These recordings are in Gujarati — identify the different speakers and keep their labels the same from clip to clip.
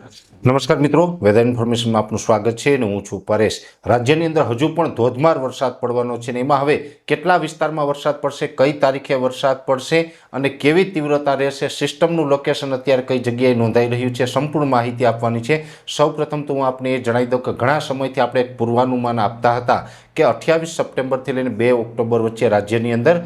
Speaker 1: નમસ્કાર મિત્રો વેધર ઇન્ફોર્મેશનમાં આપનું સ્વાગત છે અને હું છું પરેશ. રાજ્યની અંદર હજુ પણ ધોધમાર વરસાદ પડવાનો છે ને એમાં હવે કેટલા વિસ્તારમાં વરસાદ પડશે, કઈ તારીખે વરસાદ પડશે અને કેવી તીવ્રતા રહેશે સિસ્ટમનું લોકેશન અત્યારે કઈ જગ્યાએ નોંધાઈ રહ્યું છે, સંપૂર્ણ માહિતી આપવાની છે. સૌપ્રથમ તો હું આપને એ જણાવી દઉં કે ઘણા સમયથી આપણે એક પૂર્વાનુમાન આપતા હતા કે અઠ્યાવીસ સપ્ટેમ્બરથી લઈને બે ઓક્ટોબર વચ્ચે રાજ્યની અંદર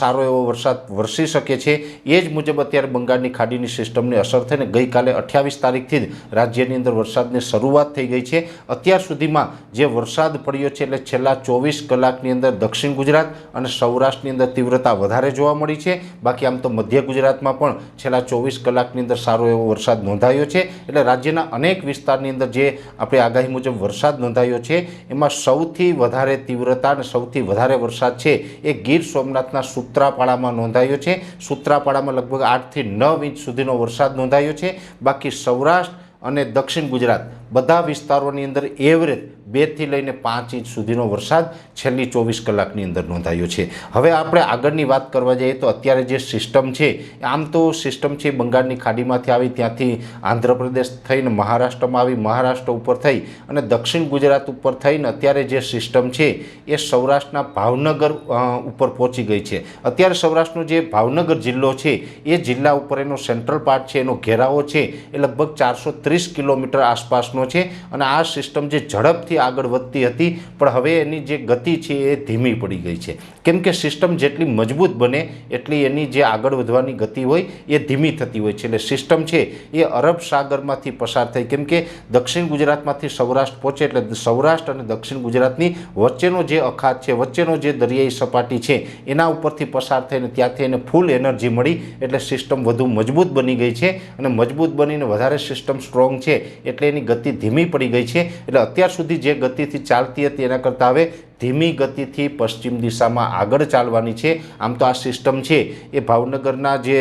Speaker 1: સારો એવો વરસાદ વરસી શકે છે. એ જ મુજબ અત્યારે બંગાળની ખાડીની સિસ્ટમની અસર થઈને ગઈકાલે અઠ્યાવીસ તારીખથી જ રાજ્યની અંદર વરસાદની શરૂઆત થઈ ગઈ છે. અત્યાર સુધીમાં જે વરસાદ પડ્યો છે એટલે છેલ્લા ચોવીસ કલાકની અંદર દક્ષિણ ગુજરાત અને સૌરાષ્ટ્રની અંદર તીવ્રતા વધારે જોવા મળી છે. બાકી આમ તો મધ્ય ગુજરાતમાં પણ છેલ્લા ચોવીસ કલાકની અંદર સારો એવો વરસાદ નોંધાયો છે. એટલે રાજ્યના અનેક વિસ્તારની અંદર જે આપણે આગાહી મુજબ વરસાદ નોંધાયો છે, એમાં સૌથી વધારે તીવ્રતા અને સૌથી વધારે વરસાદ છે એ ગીર સોમનાથના સૂત્રાપાડામાં નોંધાયો છે. સૂત્રાપાડામાં લગભગ આઠથી નવ ઇંચ સુધીનો વરસાદ નોંધાયો છે. બાકી સૌરાષ્ટ્ર અને દક્ષિણ ગુજરાત બધા વિસ્તારોની અંદર એવરેજ બેથી લઈને પાંચ ઇંચ સુધીનો વરસાદ છેલ્લી ચોવીસ કલાકની અંદર નોંધાયો છે. હવે આપણે આગળની વાત કરવા જઈએ તો અત્યારે જે સિસ્ટમ છે, આમ તો સિસ્ટમ છે બંગાળની ખાડીમાંથી આવી, ત્યાંથી આંધ્રપ્રદેશ થઈને મહારાષ્ટ્રમાં આવી, મહારાષ્ટ્ર ઉપર થઈ અને દક્ષિણ ગુજરાત ઉપર થઈને અત્યારે જે સિસ્ટમ છે એ સૌરાષ્ટ્રના ભાવનગર ઉપર પહોંચી ગઈ છે. અત્યારે સૌરાષ્ટ્રનો જે ભાવનગર જિલ્લો છે, એ જિલ્લા ઉપર એનો સેન્ટ્રલ પાર્ટ છે, એનો ઘેરાવો છે, એ લગભગ ચારસો ત્રીસ કિલોમીટર આસપાસનો છે અને આ સિસ્ટમ જે ઝડપથી આગળ વધતી હતી, પણ હવે એની જે ગતિ છે એ ધીમી પડી ગઈ છે. કેમ કે સિસ્ટમ જેટલી મજબૂત બને, એટલી એની જે આગળ વધવાની ગતિ હોય, એ ધીમી થતી હોય છે. એટલે સિસ્ટમ છે એ અરબ સાગરમાંથી પસાર થઈ, કેમ કે દક્ષિણ ગુજરાતમાંથી સૌરાષ્ટ્ર પહોંચે, એટલે સૌરાષ્ટ્ર અને દક્ષિણ ગુજરાતની વચ્ચેનો જે અખાત છે, વચ્ચેનો જે દરિયાઈ સપાટી છે, એના ઉપરથી પસાર થઈને ત્યાંથી એને ફૂલ એનર્જી મળી, એટલે સિસ્ટમ વધુ મજબૂત બની ગઈ છે. અને મજબૂત બનીને વધારે સિસ્ટમ સ્ટ્રોંગ છે, એટલે એની ગતિ ધીમી પડી ગઈ છે. એટલે અત્યાર સુધી જે ગતિથી ચાલતી હતી એના કરતાં હવે ધીમી ગતિથી પશ્ચિમ દિશામાં આગળ ચાલવાની છે. આમ તો આ સિસ્ટમ છે એ ભાવનગરના જે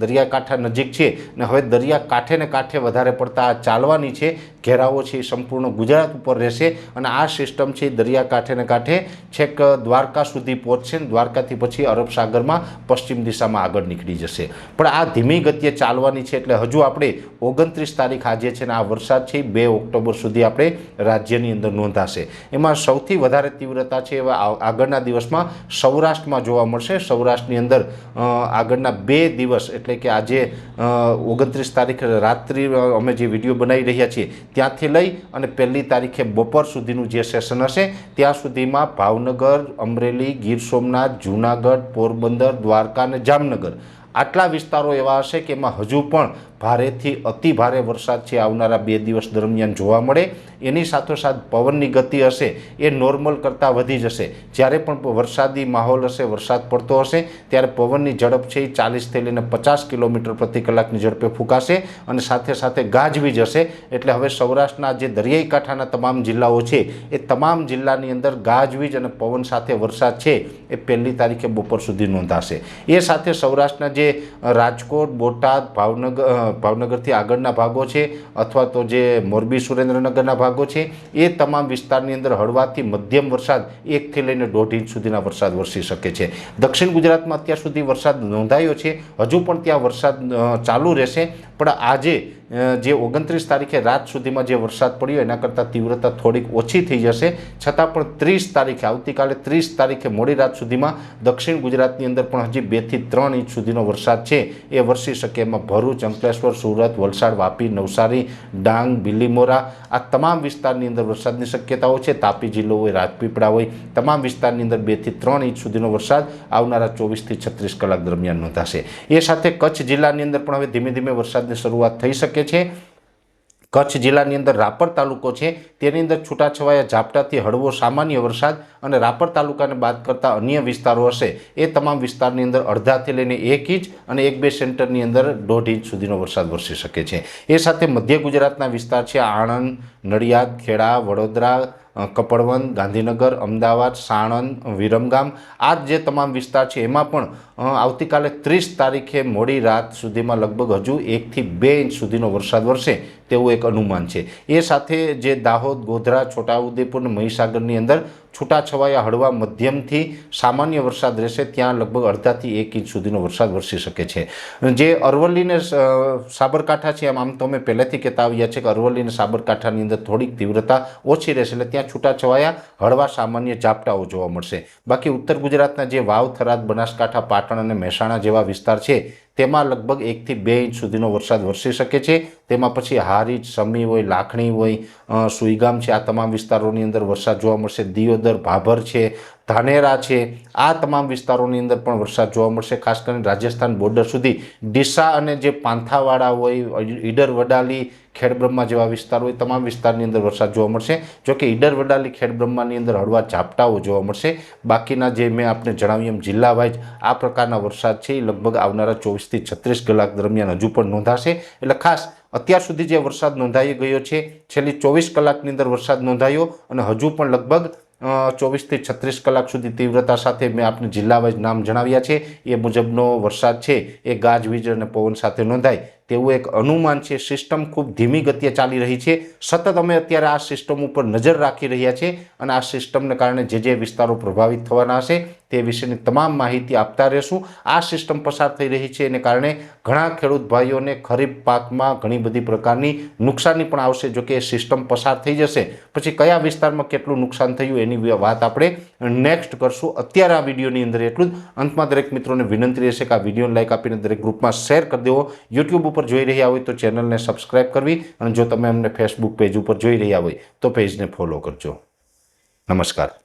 Speaker 1: દરિયાકાંઠા નજીક છે ને હવે દરિયાકાંઠે ને કાંઠે વધારે પડતા આ ચાલવાની છે. ઘેરાવો છે એ સંપૂર્ણ ગુજરાત ઉપર રહેશે અને આ સિસ્ટમ છે દરિયાકાંઠે ને કાંઠે છેક દ્વારકા સુધી પહોંચશે ને દ્વારકાથી પછી અરબ સાગરમાં પશ્ચિમ દિશામાં આગળ નીકળી જશે. પણ આ ધીમી ગતિએ ચાલવાની છે એટલે હજુ આપણે ઓગણત્રીસ તારીખ આજે છે ને આ વરસાદ છે બે ઓક્ટોબર સુધી આપણે રાજ્યની અંદર નોંધાશે. એમાં સૌથી વધારે તીવ્રતા છે એવા આગળના દિવસમાં સૌરાષ્ટ્રમાં જોવા મળશે. સૌરાષ્ટ્રની અંદર આગળના બે દિવસ એટલે કે આજે ઓગણત્રીસ તારીખે રાત્રિ અમે જે વીડિયો બનાવી રહ્યા છીએ ત્યાંથી લઈ અને પહેલી તારીખે બપોર સુધીનું જે સેશન હશે, ત્યાં સુધીમાં ભાવનગર, અમરેલી, ગીર સોમનાથ, જૂનાગઢ, પોરબંદર, દ્વારકા અને જામનગર. આટલા વિસ્તારો એવા હશે કે એમાં હજુ પણ ભારેથી અતિ ભારે વરસાદ છે આવનારા બે દિવસ દરમિયાન જોવા મળે. એની સાથોસાથ પવનની ગતિ હશે, એ નોર્મલ કરતાં વધી જશે. જ્યારે પણ વરસાદી માહોલ હશે, વરસાદ પડતો હશે, ત્યારે પવનની ઝડપ છે એ ચાલીસથી લઈને પચાસ કિલોમીટર પ્રતિ કલાકની ઝડપે ફૂંકાશે અને સાથે સાથે ગાજવીજ હશે. એટલે હવે સૌરાષ્ટ્રના જે દરિયાઈ કાંઠાના તમામ જિલ્લાઓ છે, એ તમામ જિલ્લાની અંદર ગાજવીજ અને પવન સાથે વરસાદ છે, એ પહેલી તારીખે બપોર સુધી નોંધાશે. એ સાથે સૌરાષ્ટ્રના જે અ, રાજકોટ બોટાદ ભાવનગર ભાવનગરથી આગળના ભાગો છે અથવા તો જે મોરબી સુરેન્દ્રનગરના ભાગો છે એ તમામ વિસ્તારની અંદર હળવાથી મધ્યમ વરસાદ એકથી લઈને દોઢ ઇંચ સુધીના વરસાદ વરસી શકે છે. દક્ષિણ ગુજરાતમાં અત્યાર સુધી વરસાદ નોંધાયો છે. હજુ પણ ત્યાં વરસાદ ચાલુ રહેશે. પણ આજે જે ઓગણત્રીસ તારીખે રાત સુધીમાં જે વરસાદ પડ્યો, એના કરતાં તીવ્રતા થોડીક ઓછી થઈ જશે. છતાં પણ ત્રીસ તારીખે, આવતીકાલે ત્રીસ તારીખે મોડી રાત સુધીમાં દક્ષિણ ગુજરાતની અંદર પણ હજી બેથી ત્રણ ઇંચ સુધીનો વરસાદ છે. એ વરસી શકે એમાં ભરૂચ, અંકલેશ્વર, સુરત, વલસાડ, વાપી, નવસારી, ડાંગ બિલીમોરા આ તમામ વિસ્તારની અંદર વરસાદની શક્યતાઓ છે. તાપી જિલ્લો હોય, રાજપીપળા હોય, તમામ વિસ્તારની અંદર બેથી ત્રણ ઇંચ સુધીનો વરસાદ આવનારા ચોવીસથી છત્રીસ કલાક દરમિયાન નોંધાશે. એ સાથે કચ્છ જિલ્લાની અંદર પણ હવે ધીમે ધીમે વરસાદની શરૂઆત થઈ શકે છે. કચ્છ જિલ્લાની અંદર રાપર તાલુકો છે. તેની અંદર છૂટાછવાયા ઝાપટાથી હળવો સામાન્ય વરસાદ અને રાપર તાલુકાને બાદ કરતા અન્ય વિસ્તારો હશે. એ તમામ વિસ્તારની અંદર અડધાથી લઈને એક ઇંચ અને એક બે સેન્ટરની અંદર દોઢ ઇંચ સુધીનો વરસાદ વરસી શકે છે. એ સાથે મધ્ય ગુજરાતના વિસ્તાર છે. આણંદ, નડિયાદ, ખેડા, વડોદરા અ, કપડવંત ગાંધીનગર અમદાવાદ સાણંદ વિરમગામ આ જે તમામ વિસ્તાર છે એમાં પણ આવતીકાલે ત્રીસ તારીખે મોડી રાત સુધીમાં લગભગ હજુ એકથી બે ઇંચ સુધીનો વરસાદ વરસે તેવું એક અનુમાન છે. એ સાથે જે દાહોદ ગોધરા છોટાઉદેપુર મહીસાગરની અંદર છૂટાછવાયા હળવા મધ્યમથી સામાન્ય વરસાદ રહેશે. ત્યાં લગભગ અડધાથી એક ઇંચ સુધીનો વરસાદ વરસી શકે છે. જે અરવલ્લીને સાબરકાંઠા છે એમ આમ તો અમે પહેલેથી કહેતા આવ્યા છે કે અરવલ્લીને સાબરકાંઠાની અંદર થોડીક તીવ્રતા ઓછી રહેશે, એટલે ત્યાં છૂટાછવાયા હળવા સામાન્ય ઝાપટાઓ જોવા મળશે. બાકી ઉત્તર ગુજરાતના જે વાવ થરાદ, બનાસકાંઠા, પાટણ અને મહેસાણા જેવા વિસ્તાર છે તેમાં લગભગ એકથી બે ઇંચ સુધીનો વરસાદ વરસી શકે છે. તેમાં પછી હારીજ સમી હોય, લાખણી હોય સુઈગામ છે. આ તમામ વિસ્તારોની અંદર વરસાદ જોવા મળશે. દિયોદર, ભાભર છે. ધાનેરા છે. આ તમામ વિસ્તારોની અંદર પણ વરસાદ જોવા મળશે, ખાસ કરીને રાજસ્થાન બોર્ડર સુધી. ડીસા અને જે પાંથાવાડા હોય ઈડર વડાલી, ખેડબ્રહ્મા જેવા વિસ્તાર હોય, તમામ વિસ્તારની અંદર વરસાદ જોવા મળશે. જો કે ઈડર વડાલી, ખેડબ્રહ્માની અંદર હળવા ઝાપટાઓ જોવા મળશે. બાકીના જે મેં આપને જણાવ્યું એમ જિલ્લા વાઇઝ આ પ્રકારના વરસાદ છે એ લગભગ આવનારા ચોવીસથી છત્રીસ કલાક દરમિયાન હજુ પણ નોંધાશે. એટલે ખાસ, અત્યાર સુધી જે વરસાદ નોંધાઈ ગયો છે, છેલ્લી ચોવીસ કલાકની અંદર વરસાદ નોંધાયો અને હજુ પણ લગભગ ચોવીસથી છત્રીસ કલાક સુધી તીવ્રતા સાથે મેં આપને જિલ્લા વાઇઝ નામ જણાવ્યા છે. એ મુજબનો વરસાદ છે, એ ગાજવીજ અને પવન સાથે નોંધાય તેવું એક અનુમાન છે. સિસ્ટમ ખૂબ ધીમી ગતિએ ચાલી રહી છે. સતત અમે અત્યારે આ સિસ્ટમ ઉપર નજર રાખી રહ્યા છીએ અને આ સિસ્ટમને કારણે જે જે વિસ્તારો પ્રભાવિત થવાના હશે તે વિશેની તમામ માહિતી આપતા રહેશું. આ સિસ્ટમ પસાર થઈ રહી છે એને કારણે ઘણા ખેડૂત ભાઈઓને ખરીફ પાકમાં ઘણી બધી પ્રકારની નુકસાની પણ આવશે જો કે સિસ્ટમ પસાર થઈ જશે. પછી કયા વિસ્તારમાં કેટલું નુકસાન થયું એની વાત આપણે નેક્સ્ટ કરશું. અત્યારે આ વિડીયોની અંદર એટલું જ. અંતમાં દરેક મિત્રોને વિનંતી રહેશે કે આ વિડીયોને લાઇક આપીને દરેક ગ્રુપમાં શેર કરી દેવો. યુટ્યુબ ઉપર જોઈ રહ્યા હોય તો ચેનલને સબસ્ક્રાઇબ કરવી અને જો તમે અમને ફેસબુક પેજ ઉપર જોઈ રહ્યા હોય તો પેજને ફોલો કરજો. નમસ્કાર.